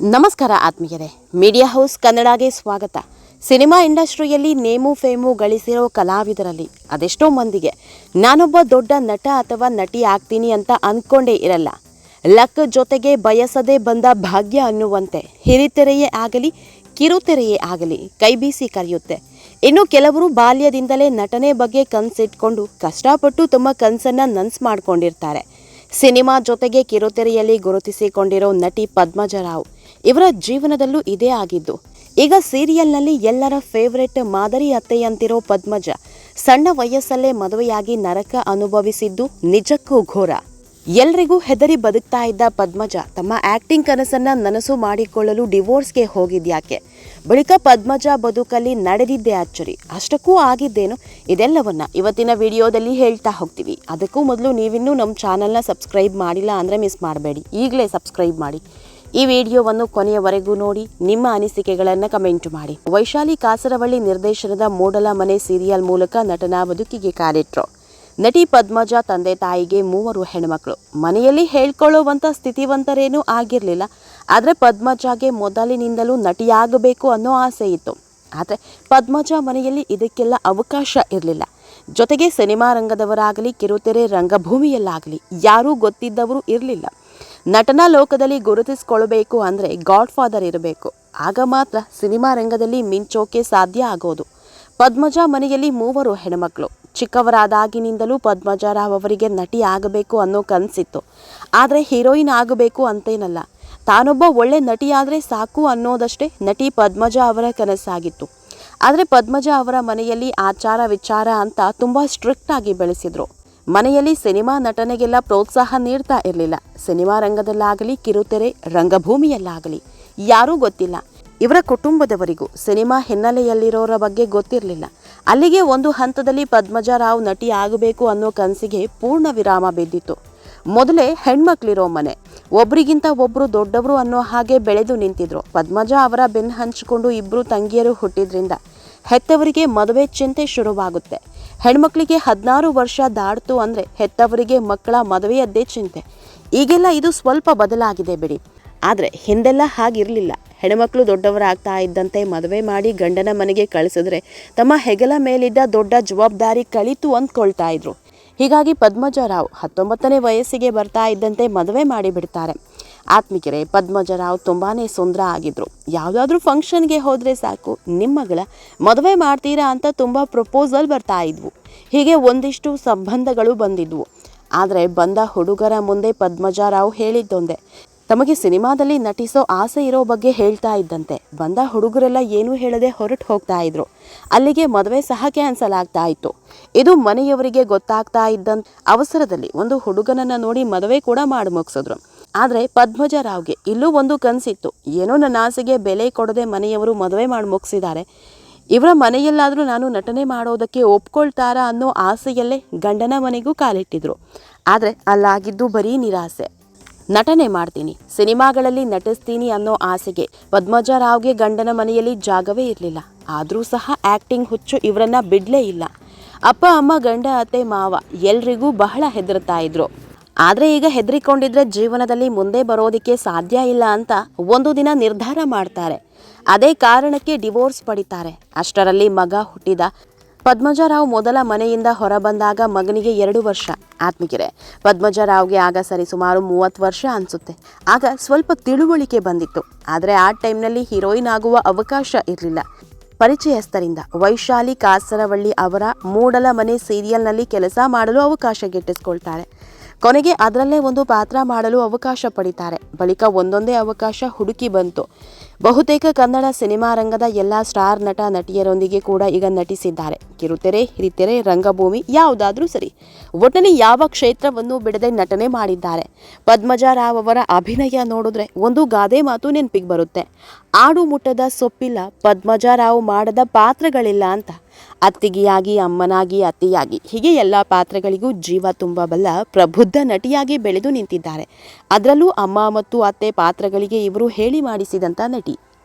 ನಮಸ್ಕಾರ ಆತ್ಮೀಯರೇ. Media house ಕನ್ನಡಗೆ ಸ್ವಾಗತ. ಸಿನಿಮಾ ಇಂಡಸ್ಟ್ರಿಯಲ್ಲಿ ನೇಮು ಫೇಮು ಗಳಿಸಿರೋ ಕಲಾವಿದರಲ್ಲಿ ಅದೆಷ್ಟೋ ಮಂದಿಗೆ. ನಾನೊಬ್ಬ ದೊಡ್ಡ ನಟ ಅಥವಾ ನಟಿ ಆಗ್ತೀನಿ ಅಂತ ಅಂದ್ಕೊಂಡೇ ಇರಲ್ಲ. ಲಕ್ ಜೊತೆಗೆ ಬಯಸದೆ ಬಂದ ಭಾಗ್ಯ ಅನ್ನುವಂತೆ ಹಿರಿತೆರೆಯೇ ಆಗಲಿ, ಕಿರುತೆರೆಯೇ ಆಗಲಿ ಕೈಬೀಸಿ ಕರೆಯುತ್ತೆ. ಇನ್ನು ಕೆಲವರು ಬಾಲ್ಯದಿಂದಲೇ ನಟನೆ ಬಗ್ಗೆ ಕನಸಿಟ್ಕೊಂಡು ಕಷ್ಟಪಟ್ಟು ತಮ್ಮ ಕನಸನ್ನು ನನ್ಸ್ ಮಾಡ್ಕೊಂಡಿರ್ತಾರೆ. ಸಿನಿಮಾ ಜೊತೆಗೆ ಕಿರುತೆರೆಯಲ್ಲಿ ಗುರುತಿಸಿಕೊಂಡಿರೋ ನಟಿ ಪದ್ಮಜರಾವ್ ಇವರ ಜೀವನದಲ್ಲೂ ಇದೇ ಆಗಿದ್ದು, ಈಗ ಸೀರಿಯಲ್ನಲ್ಲಿ ಎಲ್ಲರ ಫೇವರೆಟ್ ಮಾದರಿ ಅತ್ತೆಯಂತಿರೋ ಪದ್ಮಜ ಸಣ್ಣ ವಯಸ್ಸಲ್ಲೇ ಮದುವೆಯಾಗಿ ನರಕ ಅನುಭವಿಸಿದ್ದು ನಿಜಕ್ಕೂ ಘೋರ. ಎಲ್ರಿಗೂ ಹೆದರಿ ಬದುಕ್ತಾ ಇದ್ದ ಪದ್ಮಜ ತಮ್ಮ ಆಕ್ಟಿಂಗ್ ಕನಸನ್ನ ನನಸು ಮಾಡಿಕೊಳ್ಳಲು ಡಿವೋರ್ಸ್ಗೆ ಹೋಗಿದ್ಯಾಕೆ? ಬಳಿಕ ಪದ್ಮಜ ಬದುಕಲ್ಲಿ ನಡೆದಿದ್ದೆ ಅಚ್ಚರಿ. ಅಷ್ಟಕ್ಕೂ ಆಗಿದ್ದೇನು? ಇದೆಲ್ಲವನ್ನ ಇವತ್ತಿನ ವಿಡಿಯೋದಲ್ಲಿ ಹೇಳ್ತಾ ಹೋಗ್ತೀವಿ. ಅದಕ್ಕೂ ಮೊದಲು ನೀವಿನ್ನೂ ನಮ್ಮ ಚಾನಲ್ನ ಸಬ್ಸ್ಕ್ರೈಬ್ ಮಾಡಿಲ್ಲ ಅಂದರೆ ಮಿಸ್ ಮಾಡಬೇಡಿ. ಈಗಲೇ ಸಬ್ಸ್ಕ್ರೈಬ್ ಮಾಡಿ. ಈ ವಿಡಿಯೋವನ್ನು ಕೊನೆಯವರೆಗೂ ನೋಡಿ, ನಿಮ್ಮ ಅನಿಸಿಕೆಗಳನ್ನು ಕಮೆಂಟ್ ಮಾಡಿ. ವೈಶಾಲಿ ಕಾಸರವಳ್ಳಿ ನಿರ್ದೇಶನದ ಮೂಡಲ ಮನೆ ಸೀರಿಯಲ್ ಮೂಲಕ ನಟನ ಬದುಕಿಗೆ ಕಾಲಿಟ್ರು. ನಟಿ ಪದ್ಮಜ ತಂದೆ ತಾಯಿಗೆ ಮೂವರು ಹೆಣ್ಮಕ್ಳು. ಮನೆಯಲ್ಲಿ ಹೇಳ್ಕೊಳ್ಳುವಂಥ ಸ್ಥಿತಿವಂತರೇನೂ ಆಗಿರಲಿಲ್ಲ. ಆದರೆ ಪದ್ಮಜಾಗೆ ಮೊದಲಿನಿಂದಲೂ ನಟಿಯಾಗಬೇಕು ಅನ್ನೋ ಆಸೆ ಇತ್ತು. ಆದರೆ ಪದ್ಮಜ ಮನೆಯಲ್ಲಿ ಇದಕ್ಕೆಲ್ಲ ಅವಕಾಶ ಇರಲಿಲ್ಲ. ಜೊತೆಗೆ ಸಿನಿಮಾ ರಂಗದವರಾಗಲಿ, ಕಿರುತೆರೆ ರಂಗಭೂಮಿಯಲ್ಲಾಗಲಿ ಯಾರೂ ಗೊತ್ತಿದ್ದವರು ಇರಲಿಲ್ಲ. ನಟನಾ ಲೋಕದಲ್ಲಿ ಗುರುತಿಸ್ಕೊಳ್ಬೇಕು ಅಂದರೆ ಗಾಡ್ ಫಾದರ್ ಇರಬೇಕು. ಆಗ ಮಾತ್ರ ಸಿನಿಮಾ ರಂಗದಲ್ಲಿ ಮಿಂಚೋಕೆ ಸಾಧ್ಯ ಆಗೋದು. ಪದ್ಮಜ ಮನೆಯಲ್ಲಿ ಮೂವರು ಹೆಣ್ಮಕ್ಳು. ಚಿಕ್ಕವರಾದಾಗಿನಿಂದಲೂ ಪದ್ಮಜರಾವ್ ಅವರಿಗೆ ನಟಿ ಆಗಬೇಕು ಅನ್ನೋ ಕನಸಿತ್ತು. ಆದರೆ ಹೀರೋಯಿನ್ ಆಗಬೇಕು ಅಂತೇನಲ್ಲ. ತಾನೊಬ್ಬ ಒಳ್ಳೆ ನಟಿಯಾದರೆ ಸಾಕು ಅನ್ನೋದಷ್ಟೇ ನಟಿ ಪದ್ಮಜ ಅವರ ಕನಸಾಗಿತ್ತು. ಆದರೆ ಪದ್ಮಜ ಅವರ ಮನೆಯಲ್ಲಿ ಆಚಾರ ವಿಚಾರ ಅಂತ ತುಂಬ ಸ್ಟ್ರಿಕ್ಟ್ ಆಗಿ ಬೆಳೆಸಿದ್ರು. ಮನೆಯಲ್ಲಿ ಸಿನಿಮಾ ನಟನೆಗೆಲ್ಲ ಪ್ರೋತ್ಸಾಹ ನೀಡ್ತಾ ಇರಲಿಲ್ಲ. ಸಿನಿಮಾ ರಂಗದಲ್ಲಾಗಲಿ, ಕಿರುತೆರೆ, ರಂಗಭೂಮಿಯಲ್ಲಾಗಲಿ, ಯಾರೂ ಗೊತ್ತಿಲ್ಲ. ಇವರ ಕುಟುಂಬದವರಿಗೂ ಸಿನಿಮಾ ಹಿನ್ನೆಲೆಯಲ್ಲಿರೋರ ಬಗ್ಗೆ ಗೊತ್ತಿರಲಿಲ್ಲ. ಅಲ್ಲಿಗೆ ಒಂದು ಹಂತದಲ್ಲಿ ಪದ್ಮಜರಾವ್ ನಟಿ ಆಗಬೇಕು ಅನ್ನೋ ಕನಸಿಗೆ ಪೂರ್ಣ ವಿರಾಮ ಬಿದ್ದಿತ್ತು. ಮೊದಲೇ ಹೆಣ್ಮಕ್ಳಿರೋ ಮನೆ, ಒಬ್ರಿಗಿಂತ ಒಬ್ಬರು ದೊಡ್ಡವರು ಅನ್ನೋ ಹಾಗೆ ಬೆಳೆದು ನಿಂತಿದ್ರು. ಪದ್ಮಜ ಅವರ ಬೆನ್ನು ಹಂಚಿಕೊಂಡು ಇಬ್ರು ತಂಗಿಯರು ಹುಟ್ಟಿದ್ರಿಂದ ಹೆತ್ತವರಿಗೆ ಮದುವೆ ಚಿಂತೆ ಶುರುವಾಗುತ್ತೆ. ಹೆಣ್ಮಕ್ಳಿಗೆ ಹದಿನಾರು ವರ್ಷ ದಾಡ್ತು ಅಂದರೆ ಹೆತ್ತವರಿಗೆ ಮಕ್ಕಳ ಮದುವೆಯದ್ದೇ ಚಿಂತೆ. ಈಗೆಲ್ಲ ಇದು ಸ್ವಲ್ಪ ಬದಲಾಗಿದೆ ಬಿಡಿ. ಆದರೆ ಹಿಂದೆಲ್ಲ ಹಾಗಿರಲಿಲ್ಲ. ಹೆಣ್ಮಕ್ಳು ದೊಡ್ಡವರಾಗ್ತಾ ಇದ್ದಂತೆ ಮದುವೆ ಮಾಡಿ ಗಂಡನ ಮನೆಗೆ ಕಳಿಸಿದ್ರೆ ತಮ್ಮ ಹೆಗಲ ಮೇಲಿದ್ದ ದೊಡ್ಡ ಜವಾಬ್ದಾರಿ ಕಳಿತು ಅಂದ್ಕೊಳ್ತಾ ಇದ್ರು. ಹೀಗಾಗಿ ಪದ್ಮಜರಾವ್ ಹತ್ತೊಂಬತ್ತನೇ ವಯಸ್ಸಿಗೆ ಬರ್ತಾ ಇದ್ದಂತೆ ಮದುವೆ ಮಾಡಿಬಿಡ್ತಾರೆ ಆತ್ಮಿಕರೆ ಪದ್ಮಜರಾವ್ ತುಂಬಾ ಸುಂದರ ಆಗಿದ್ರು. ಯಾವುದಾದ್ರೂ ಫಂಕ್ಷನ್ಗೆ ಹೋದರೆ ಸಾಕು ನಿಮ್ಮಗಳ ಮದುವೆ ಮಾಡ್ತೀರಾ ಅಂತ ತುಂಬ ಪ್ರಪೋಸಲ್ ಬರ್ತಾ ಇದ್ವು. ಹೀಗೆ ಒಂದಿಷ್ಟು ಸಂಬಂಧಗಳು ಬಂದಿದ್ವು. ಆದರೆ ಬಂದ ಹುಡುಗರ ಮುಂದೆ ಪದ್ಮಜರಾವ್ ಹೇಳಿದ್ದೊಂದೇ ತಮಗೆ ಸಿನಿಮಾದಲ್ಲಿ ನಟಿಸೋ ಆಸೆ ಇರೋ ಬಗ್ಗೆ ಹೇಳ್ತಾ ಇದ್ದಂತೆ. ಬಂದ ಹುಡುಗರೆಲ್ಲ ಏನೂ ಹೇಳದೆ ಹೊರಟು ಹೋಗ್ತಾ ಇದ್ರು. ಅಲ್ಲಿಗೆ ಮದುವೆ ಸಹ ಕ್ಯಾನ್ಸಲ್ ಆಗ್ತಾ ಇತ್ತು. ಇದು ಮನೆಯವರಿಗೆ ಗೊತ್ತಾಗ್ತಾ ಇದ್ದಂತ ಅವಸರದಲ್ಲಿ ಒಂದು ಹುಡುಗನನ್ನ ನೋಡಿ ಮದುವೆ ಕೂಡ ಮಾಡಿ ಮುಗಿಸಿದ್ರು. ಆದರೆ ಪದ್ಮಜರಾವ್ಗೆ ಇಲ್ಲೂ ಒಂದು ಕನಸಿತ್ತು. ಏನೋ ನನ್ನ ಆಸೆಗೆ ಬೆಲೆ ಕೊಡದೆ ಮನೆಯವರು ಮದುವೆ ಮಾಡಿ ಮುಗಿಸಿದ್ದಾರೆ. ಇವರ ಮನೆಯಲ್ಲಾದರೂ ನಾನು ನಟನೆ ಮಾಡೋದಕ್ಕೆ ಒಪ್ಕೊಳ್ತಾರಾ ಅನ್ನೋ ಆಸೆಯಲ್ಲೇ ಗಂಡನ ಮನೆಗೂ ಕಾಲಿಟ್ಟಿದ್ರು. ಆದರೆ ಅಲ್ಲಾಗಿದ್ದು ಬರೀ ನಿರಾಸೆ. ನಟನೆ ಮಾಡ್ತೀನಿ. ಸಿನಿಮಾಗಳಲ್ಲಿ ನಟಿಸ್ತೀನಿ ಅನ್ನೋ ಆಸೆಗೆ ಪದ್ಮಜರಾವ್ಗೆ ಗಂಡನ ಮನೆಯಲ್ಲಿ ಜಾಗವೇ ಇರಲಿಲ್ಲ. ಆದರೂ ಸಹ ಆ್ಯಕ್ಟಿಂಗ್ ಹುಚ್ಚು ಇವರನ್ನ ಬಿಡಲೇ ಇಲ್ಲ. ಅಪ್ಪ, ಅಮ್ಮ, ಗಂಡ, ಅತ್ತೆ, ಮಾವ ಎಲ್ರಿಗೂ ಬಹಳ ಹೆದರ್ತಾ ಇದ್ರು. ಆದರೆ ಈಗ ಹೆದರಿಕೊಂಡಿದ್ರೆ ಜೀವನದಲ್ಲಿ ಮುಂದೆ ಬರೋದಕ್ಕೆ ಸಾಧ್ಯ ಇಲ್ಲ ಅಂತ ಒಂದು ದಿನ ನಿರ್ಧಾರ ಮಾಡ್ತಾರೆ. ಅದೇ ಕಾರಣಕ್ಕೆ ಡಿವೋರ್ಸ್ ಪಡಿತಾರೆ. ಅಷ್ಟರಲ್ಲಿ ಮಗ ಹುಟ್ಟಿದ ಪದ್ಮಜರಾವ್ ಮೊದಲ ಮನೆಯಿಂದ ಹೊರಬಂದಾಗ ಮಗನಿಗೆ ಎರಡು ವರ್ಷ. ಆತ್ಮಿಕಿರೆ ಪದ್ಮಜರಾವ್ಗೆ ಆಗ ಸರಿ ಸುಮಾರು ಮೂವತ್ತು ವರ್ಷ ಅನಿಸುತ್ತೆ. ಆಗ ಸ್ವಲ್ಪ ತಿಳುವಳಿಕೆ ಬಂದಿತ್ತು. ಆದರೆ ಆ ಟೈಮ್ನಲ್ಲಿ ಹೀರೋಯಿನ್ ಆಗುವ ಅವಕಾಶ ಇರಲಿಲ್ಲ. ಪರಿಚಯಸ್ಥರಿಂದ ವೈಶಾಲಿ ಕಾಸರವಳ್ಳಿ ಅವರ ಮೂಡಲ ಮನೆ ಸೀರಿಯಲ್ನಲ್ಲಿ ಕೆಲಸ ಮಾಡಲು ಅವಕಾಶ ಗಿಟ್ಟಿಸ್ಕೊಳ್ತಾಳೆ. ಕೊನೆಗೆ ಅದರಲ್ಲೇ ಒಂದು ಪಾತ್ರ ಮಾಡಲು ಅವಕಾಶ ಪಡಿತಾರೆ. ಬಳಿಕ ಒಂದೊಂದೇ ಅವಕಾಶ ಹುಡುಕಿ ಬಂತು. ಬಹುತೇಕ ಕನ್ನಡ ಸಿನಿಮಾ ರಂಗದ ಎಲ್ಲ ಸ್ಟಾರ್ ನಟ ನಟಿಯರೊಂದಿಗೆ ಕೂಡ ಈಗ ನಟಿಸಿದ್ದಾರೆ. ಕಿರುತೆರೆ, ಹಿರಿತೆರೆ, ರಂಗಭೂಮಿ ಯಾವುದಾದ್ರೂ ಸರಿ. ಒಟ್ಟನೆ ಯಾವ ಕ್ಷೇತ್ರವನ್ನು ಬಿಡದೆ ನಟನೆ ಮಾಡಿದ್ದಾರೆ. ಪದ್ಮಜರಾವ್ ಅವರ ಅಭಿನಯ ನೋಡಿದ್ರೆ ಒಂದು ಗಾದೆ ಮಾತು ನೆನಪಿಗೆ ಬರುತ್ತೆ. ಆಡು ಮುಟ್ಟದ ಸೊಪ್ಪಿಲ್ಲ ಪದ್ಮಜರಾವ್ ಮಾಡದ ಪಾತ್ರಗಳಿಲ್ಲ ಅಂತ. ಅತ್ತಿಗೆಯಾಗಿ, ಅಮ್ಮನಾಗಿ, ಅತ್ತಿಯಾಗಿ ಹೀಗೆ ಎಲ್ಲ ಪಾತ್ರಗಳಿಗೂ ಜೀವ ತುಂಬಬಲ್ಲ ಪ್ರಬುದ್ಧ ನಟಿಯಾಗಿ ಬೆಳೆದು ನಿಂತಿದ್ದಾರೆ. ಅದರಲ್ಲೂ ಅಮ್ಮ ಮತ್ತು ಅತ್ತೆ ಪಾತ್ರಗಳಿಗೆ ಇವರು ಹೇಳಿ ಮಾಡಿಸಿದಂಥ ನಟಿ.